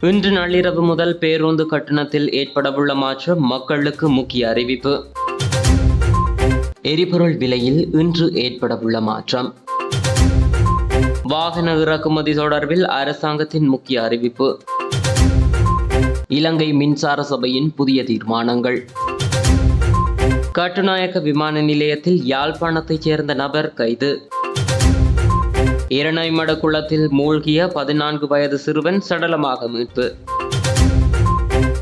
இன்று நள்ளிரவு முதல் பேருந்து கட்டணத்தில் ஏற்படவுள்ள மாற்றம் மக்களுக்கு முக்கிய அறிவிப்பு. எரிபொருள் விலையில் இன்று ஏற்படவுள்ள மாற்றம். வாகன இறக்குமதி தொடர்பில் அரசாங்கத்தின் முக்கிய அறிவிப்பு. இலங்கை மின்சார சபையின் புதிய தீர்மானங்கள். கட்டுநாயக்க விமான நிலையத்தில் யாழ்ப்பாணத்தைச் சேர்ந்த நபர் கைது. இரணைமட குளத்தில் மூழ்கிய பதினான்கு வயது சிறுவன் சடலமாக மீட்பு.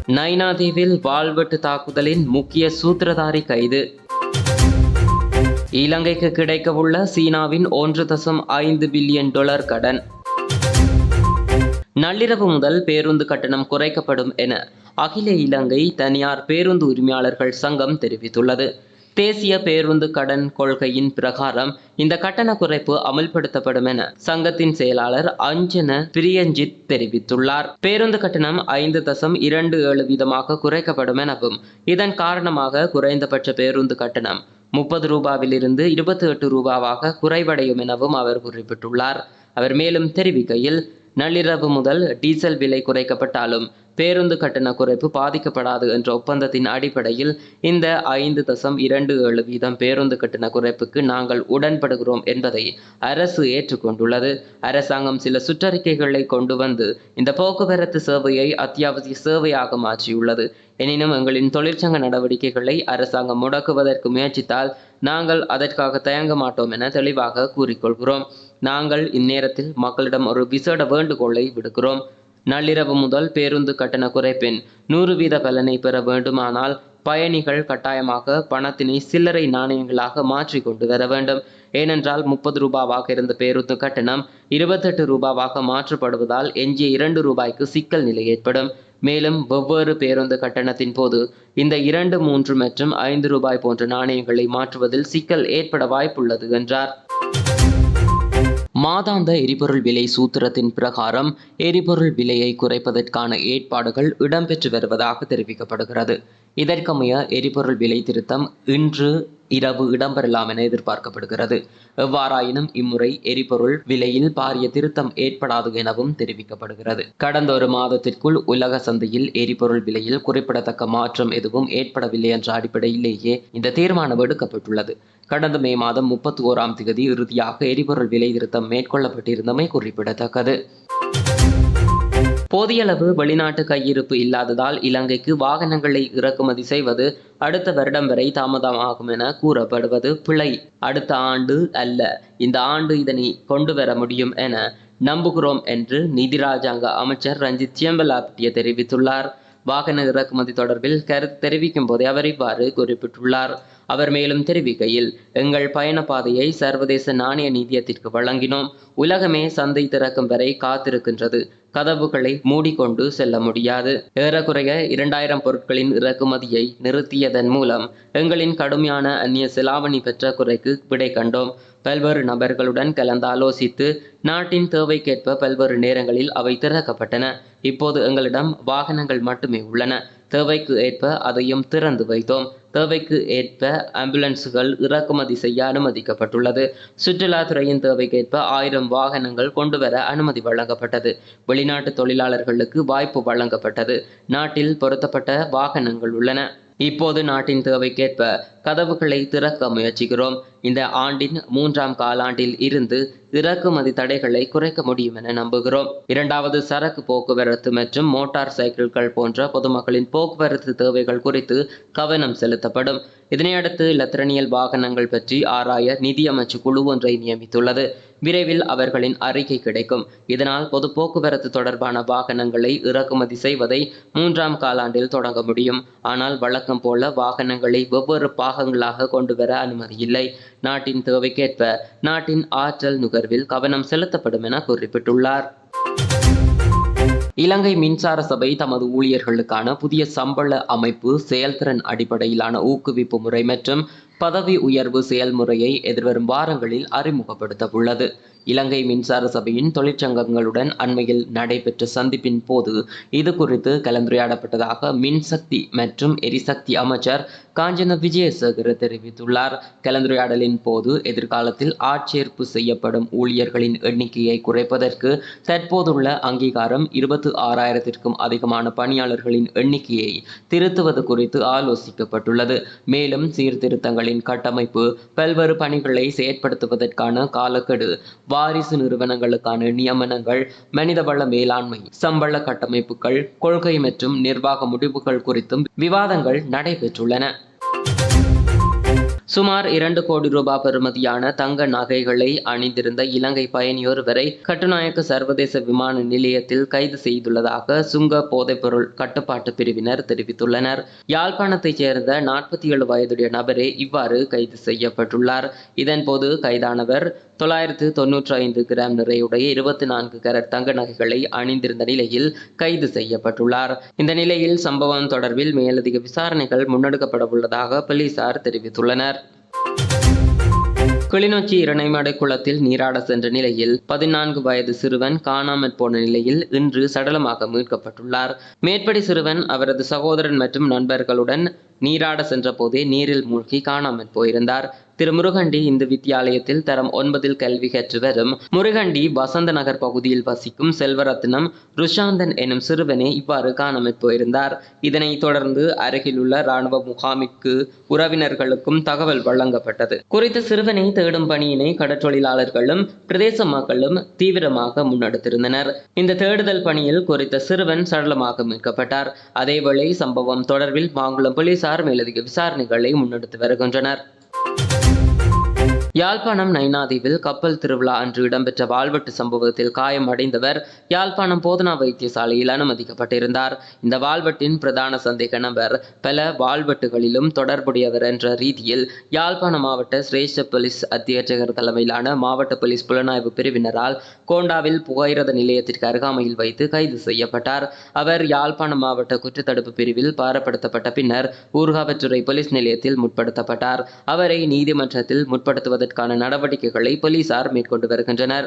நைனாதீவில் வாள்வெட்டு தாக்குதலின் முக்கிய சூத்திரதாரி கைது. இலங்கைக்கு கிடைக்கவுள்ள சீனாவின் ஒன்று தசம் ஐந்து பில்லியன் டாலர் கடன். நள்ளிரவு முதல் பேருந்து கட்டணம் குறைக்கப்படும் என அகில இலங்கை தனியார் பேருந்து உரிமையாளர்கள் சங்கம் தெரிவித்துள்ளது. தேசிய பேருந்து கடன் கொள்கையின் பிரகாரம் இந்த கட்டண குறைப்பு அமல்படுத்தப்படும் என சங்கத்தின் செயலாளர் அஞ்சன பிரியஞ்சித் தெரிவித்துள்ளார். பேருந்து கட்டணம் ஐந்து தசம் இரண்டு ஏழு வீதமாக குறைக்கப்படும் எனவும் இதன் காரணமாக குறைந்தபட்ச பேருந்து கட்டணம் முப்பது ரூபாவிலிருந்து இருபத்தி எட்டு ரூபாவாக குறைவடையும் எனவும் அவர் குறிப்பிட்டுள்ளார். அவர் மேலும் தெரிவிக்கையில் நள்ளிரவு முதல் டீசல் விலை குறைக்கப்பட்டாலும் பேருந்து கட்டண குறைப்பு பாதிக்கப்படாது என்ற ஒப்பந்தத்தின் அடிப்படையில் இந்த ஐந்து தசம் இரண்டு ஏழு வீதம் பேருந்து கட்டண குறைப்புக்கு நாங்கள் உடன்படுகிறோம் என்பதை அரசு ஏற்றுக்கொண்டுள்ளது. அரசாங்கம் சில சுற்றறிக்கைகளை கொண்டு வந்து இந்த போக்குவரத்து சேவையை அத்தியாவசிய சேவையாக மாற்றியுள்ளது. எனினும் எங்களின் தொழிற்சங்க நடவடிக்கைகளை அரசாங்கம் முடக்குவதற்கு முயற்சித்தால் நாங்கள் அதற்காக தயங்க மாட்டோம் என தெளிவாக கூறிக்கொள்கிறோம். நாங்கள் இந்நேரத்தில் மக்களிடம் ஒரு விசேட வேண்டுகோளை விடுக்கிறோம். நள்ளிரவு முதல் பேருந்து கட்டண குறைப்பின் நூறு வீத பலனை பெற வேண்டுமானால் பயணிகள் கட்டாயமாக பணத்தினை சில்லறை நாணயங்களாக மாற்றி கொண்டு வர வேண்டும். ஏனென்றால் முப்பது ரூபாவாக இருந்த பேருந்து கட்டணம் இருபத்தெட்டு ரூபாவாக மாற்றப்படுவதால் எஞ்சிய இரண்டு ரூபாய்க்கு சிக்கல் நிலை ஏற்படும். மேலும் வெவ்வேறு பேருந்து கட்டணத்தின் போது இந்த இரண்டு மூன்று மற்றும் ஐந்து ரூபாய் போன்ற நாணயங்களை மாற்றுவதில் சிக்கல் ஏற்பட வாய்ப்புள்ளது என்றார். மாதாந்த எரிபொருள் விலை சூத்திரத்தின் பிரகாரம் எரிபொருள் விலையை குறைப்பதற்கான ஏற்பாடுகள் இடம்பெற்று வருவதாக தெரிவிக்கப்படுகிறது. இதற்கமைய எரிபொருள் விலை திருத்தம் இன்று இரவு இடம்பெறலாம் என எதிர்பார்க்கப்படுகிறது. எவ்வாறாயினும் இம்முறை எரிபொருள் விலையில் பாரிய திருத்தம் ஏற்படாது எனவும் தெரிவிக்கப்படுகிறது. கடந்த ஒரு மாதத்திற்குள் உலக சந்தையில் எரிபொருள் விலையில் குறிப்பிடத்தக்க மாற்றம் எதுவும் ஏற்படவில்லை என்ற அடிப்படையிலேயே இந்த தீர்மானம் எடுக்கப்பட்டுள்ளது. கடந்த மே மாதம் முப்பத்தி ஓராம் தேதி இறுதியாக எரிபொருள் விலை திருத்தம் மேற்கொள்ளப்பட்டிருந்தமை குறிப்பிடத்தக்கது. போதியளவு வெளிநாட்டு கையிருப்பு இல்லாததால் இலங்கைக்கு வாகனங்களை இறக்குமதி செய்வது அடுத்த வருடம் வரை தாமதமாகும் என கூறப்படுவது பிழை. அடுத்த ஆண்டு அல்ல இந்த ஆண்டு இதனை கொண்டு வர முடியும் என நம்புகிறோம் என்று நிதி ராஜாங்க அமைச்சர் ரஞ்சித் சியம்பலாப்டிய தெரிவித்துள்ளார். வாகன இறக்குமதி தொடர்பில் கருத்து தெரிவிக்கும் போதே அவர் இவ்வாறு குறிப்பிட்டுள்ளார். அவர் மேலும் தெரிவிக்கையில் எங்கள் பயண பாதையை சர்வதேச நாணய நிதியத்திற்கு வழங்கினோம். உலகமே சந்தை திறக்கும் வரை காத்திருக்கின்றது. கதவுகளை மூடிக்கொண்டு செல்ல முடியாது. ஏறக்குறைய இரண்டாயிரம் பொருட்களின் இறக்குமதியை நிறுத்தியதன் மூலம் எங்களின் கடுமையான அந்நிய செலாவணி பெற்ற குறைக்கு விடை கண்டோம். பல்வேறு நபர்களுடன் கலந்தாலோசித்து நாட்டின் தேவைக்கேற்ப பல்வேறு நேரங்களில் அவை திறக்கப்பட்டன. இப்போது எங்களிடம் வாகனங்கள் மட்டுமே உள்ளன. தேவைக்கு ஏற்ப அதையும் திறந்து வைத்தோம். தேவைக்கு ஏற்ப ஆம்புலன்ஸுகள் இறக்குமதி செய்ய அனுமதிக்கப்பட்டுள்ளது. சுற்றுலாத்துறையின் தேவைக்கேற்ப ஆயிரம் வாகனங்கள் கொண்டு வர அனுமதி வழங்கப்பட்டது. வெளிநாட்டு தொழிலாளர்களுக்கு வாய்ப்பு வழங்கப்பட்டது. நாட்டில் பொருத்தப்பட்ட வாகனங்கள் உள்ளன. இப்போது நாட்டின் தேவைக்கேற்ப கதவுகளை திறக்க முயற்சிக்கிறோம். இந்த ஆண்டின் மூன்றாம் காலாண்டில் இருந்து இறக்குமதி தடைகளை குறைக்க முடியும் என நம்புகிறோம். இரண்டாவது சரக்கு போக்குவரத்து மற்றும் மோட்டார் சைக்கிள்கள் போன்ற பொதுமக்களின் போக்குவரத்து தேவைகள் குறித்து கவனம் செலுத்தப்படும். இதனையடுத்து இலத்திரனியல் வாகனங்கள் பற்றி ஆராய நிதியமைச்சு குழு ஒன்றை நியமித்துள்ளது. விரைவில் அவர்களின் அறிக்கை கிடைக்கும். இதனால் பொது போக்குவரத்து தொடர்பான வாகனங்களை இறக்குமதி செய்வதை மூன்றாம் காலாண்டில் தொடங்க முடியும். ஆனால் வழக்கம் போல வாகனங்களை வெவ்வேறு பாகங்களாக கொண்டு வர அனுமதி இல்லை. நாட்டின் தேவைக்கேற்ப நாட்டின் ஆற்றல் நுகர்வில் கவனம் செலுத்தப்படும் என குறிப்பிட்டுள்ளார். இலங்கை மின்சார சபை தமது ஊழியர்களுக்கான புதிய சம்பள அமைப்பு செயல்திறன் அடிப்படையிலான ஊக்குவிப்பு முறை மற்றும் பதவி உயர்வு செயல்முறையை எதிர்வரும் வாரங்களில் அறிமுகப்படுத்த உள்ளது இலங்கை மின்சார சபையின் தொழிற்சங்கங்களுடன் அண்மையில் நடைபெற்ற சந்திப்பின் போது இது குறித்து கலந்துரையாடப்பட்டதாக மின்சக்தி மற்றும் எரிசக்தி அமைச்சர் காஞ்சன விஜயசேகர் தெரிவித்துள்ளார். கலந்துரையாடலின் போது எதிர்காலத்தில் ஆட்சேர்ப்பு செய்யப்படும் ஊழியர்களின் எண்ணிக்கையை குறைப்பதற்கு தற்போதுள்ள அங்கீகாரம் இருபத்து ஆறாயிரத்திற்கும் அதிகமான பணியாளர்களின் எண்ணிக்கையை திருத்துவது குறித்து ஆலோசிக்கப்பட்டுள்ளது. மேலும் சீர்திருத்தங்களின் கட்டமைப்பு பல்வேறு பணிகளை செயற்படுத்துவதற்கான காலக்கெடு வாரிசு நிறுவனங்களுக்கான நியமனங்கள் மனிதவள மேலாண்மை சம்பள கட்டமைப்புகள் கொள்கை மற்றும் நிர்வாக முடிவுகள் குறித்தும் விவாதங்கள் நடைபெற்றுள்ளன. சுமார் இரண்டு கோடி ரூபாய் பெறுமதியான தங்க நகைகளை அணிந்திருந்த இலங்கை பயணியோர் வரை கட்டுநாயக்க சர்வதேச விமான நிலையத்தில் கைது செய்துள்ளதாக சுங்க போதைப்பொருள் கட்டுப்பாட்டு பிரிவினர் தெரிவித்துள்ளனர். யாழ்ப்பாணத்தைச் சேர்ந்த நாற்பத்தி ஏழு வயதுடைய நபரே இவ்வாறு கைது செய்யப்பட்டுள்ளார். இதன்போது கைதானவர் தொள்ளாயிரத்து தொன்னூற்றி ஐந்து கிராம் நிறையுடைய இருபத்தி நான்கு கேரட் தங்க நகைகளை அணிந்திருந்த நிலையில் கைது செய்யப்பட்டுள்ளார். இந்த நிலையில் சம்பவம் தொடர்பில் மேலதிக விசாரணைகள் முன்னெடுக்கப்பட உள்ளதாக போலீசார் தெரிவித்துள்ளனர். கிளிநொச்சி இரணைமடை குளத்தில் நீராட சென்ற நிலையில் பதினான்கு வயது சிறுவன் காணாமற் போன நிலையில் இன்று சடலமாக மீட்கப்பட்டுள்ளார். மேற்படி சிறுவன் அவரது சகோதரன் மற்றும் நண்பர்களுடன் நீராட சென்ற போதே நீரில் மூழ்கி காணாமற் போயிருந்தார். திரு முருகண்டி இந்து வித்தியாலயத்தில் தரம் ஒன்பதில் கல்வி கற்று வரும் முருகண்டி வசந்த நகர் பகுதியில் வசிக்கும் செல்வரத்னம் ருஷாந்தன் எனும் சிறுவனை இவ்வாறு காணாமல் போயிருந்தார் இதனைத் தொடர்ந்து அருகிலுள்ள இராணுவ முகாமிற்கு உறவினர்களுக்கும் தகவல் வழங்கப்பட்டது. குறித்த சிறுவனை தேடும் பணியினை கடற்றொழிலாளர்களும் பிரதேச மக்களும் தீவிரமாக முன்னெடுத்திருந்தனர். இந்த தேடுதல் பணியில் குறித்த சிறுவன் சடலமாக மீட்கப்பட்டார். அதேவேளை சம்பவம் தொடர்பில் மாங்குளம் போலீசார் மேலதிக விசாரணைகளை முன்னெடுத்து வருகின்றனர். யாழ்ப்பாணம் நைனாதீவில் கப்பல் திருவிழா அன்று இடம்பெற்ற வாழ்வெட்டு சம்பவத்தில் காயமடைந்தவர் யாழ்ப்பாணம் போதனா வைத்தியசாலையில் அனுமதிக்கப்பட்டிருந்தார். இந்த வாழ்வெட்டின் பிரதான சந்தேக நபர் பல வாழ்வெட்டுகளிலும் தொடர்புடையவர் என்ற ரீதியில் யாழ்ப்பாண மாவட்ட சிரேஷ்ட போலீஸ் அத்தியட்சகர் தலைமையிலான மாவட்ட போலீஸ் புலனாய்வு பிரிவினரால் கோண்டாவில் புகையிரத நிலையத்திற்கு அருகாமையில் வைத்து கைது செய்யப்பட்டார். அவர் யாழ்ப்பாணம் மாவட்ட குற்றத்தடுப்பு பிரிவில் பாரப்படுத்தப்பட்ட பின்னர் ஊர்காவற்றுறை போலீஸ் நிலையத்தில் முற்படுத்தப்பட்டார். அவரை நீதிமன்றத்தில் முற்படுத்துவது முற்படுத்துவதற்கான நடவடிக்கைகளை போலீசார் மேற்கொண்டு வருகின்றனர்.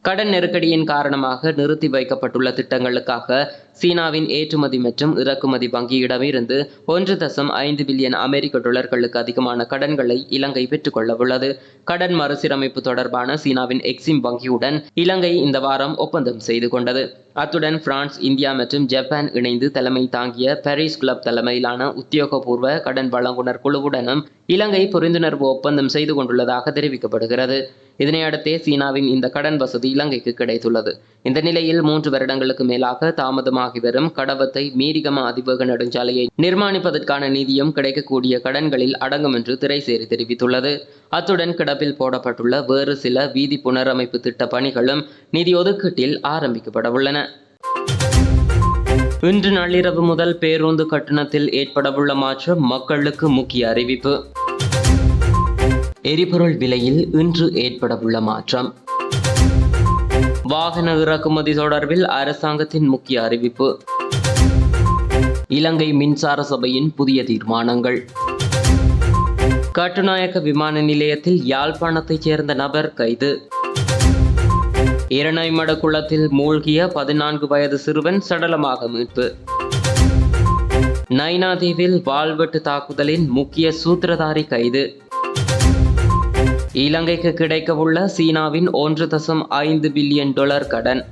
கடன் நெருக்கடியின் காரணமாக நிறுத்தி வைக்கப்பட்டுள்ள திட்டங்களுக்காக சீனாவின் ஏற்றுமதி மற்றும் இறக்குமதி வங்கியிடமிருந்து ஒன்று தசம் ஐந்து பில்லியன் அமெரிக்க டாலர்களுக்கு அதிகமான கடன்களை இலங்கை பெற்றுக்கொள்ள உள்ளது கடன் மறுசீரமைப்பு தொடர்பான சீனாவின் எக்ஸிம் வங்கியுடன் இலங்கை இந்த வாரம் ஒப்பந்தம் செய்து கொண்டது. அத்துடன் பிரான்ஸ் இந்தியா மற்றும் ஜப்பான் இணைந்து தலைமை தாங்கிய பாரிஸ் கிளப் தலைமையிலான உத்தியோகபூர்வ கடன் வழங்குனர் குழுவுடனும் இலங்கை புரிந்துணர்வு ஒப்பந்தம் செய்து கொண்டுள்ளதாக தெரிவிக்கப்படுகிறது. இதனையடுத்தே சீனாவின் இந்த கடன் வசதி இலங்கைக்கு கிடைத்துள்ளது. இந்த நிலையில் மூன்று வருடங்களுக்கு மேலாக தாமதமாக அதிகமாகி வரும் கடவத்தை மீரிகம அதிவேக நெடுஞ்சாலையை நிர்மாணிப்பதற்கான நிதியம் கிடைக்கக்கூடிய கடன்களில் அடங்கும் என்று திரைசேரி தெரிவித்துள்ளது. அத்துடன் கிடப்பில் போடப்பட்டுள்ள வேறு சில வீதி புனரமைப்பு திட்ட பணிகளும் நிதி ஒதுக்கீட்டில் ஆரம்பிக்கப்பட உள்ளன இன்று நள்ளிரவு முதல் பேருந்து கட்டணத்தில் ஏற்படவுள்ள மாற்றம் மக்களுக்கு முக்கிய அறிவிப்பு. எரிபொருள் விலையில் இன்று ஏற்படவுள்ள மாற்றம். வாகன இறக்குமதி தொடர்பில் அரசாங்கத்தின் முக்கிய அறிவிப்பு. இலங்கை மின்சார சபையின் புதிய தீர்மானங்கள். கட்டுநாயக்க விமான நிலையத்தில் யாழ்ப்பாணத்தைச் சேர்ந்த நபர் கைது. இரணைமட குளத்தில் மூழ்கிய பதினான்கு வயது சிறுவன் சடலமாக மீட்பு. நைனாதீவில் வாள்வெட்டு தாக்குதலின் முக்கிய சூத்திரதாரி கைது. இலங்கைக்கு கிடைக்கவுள்ள சீனாவின் ஒன்று தசம் ஐந்து பில்லியன் டாலர் கடன்.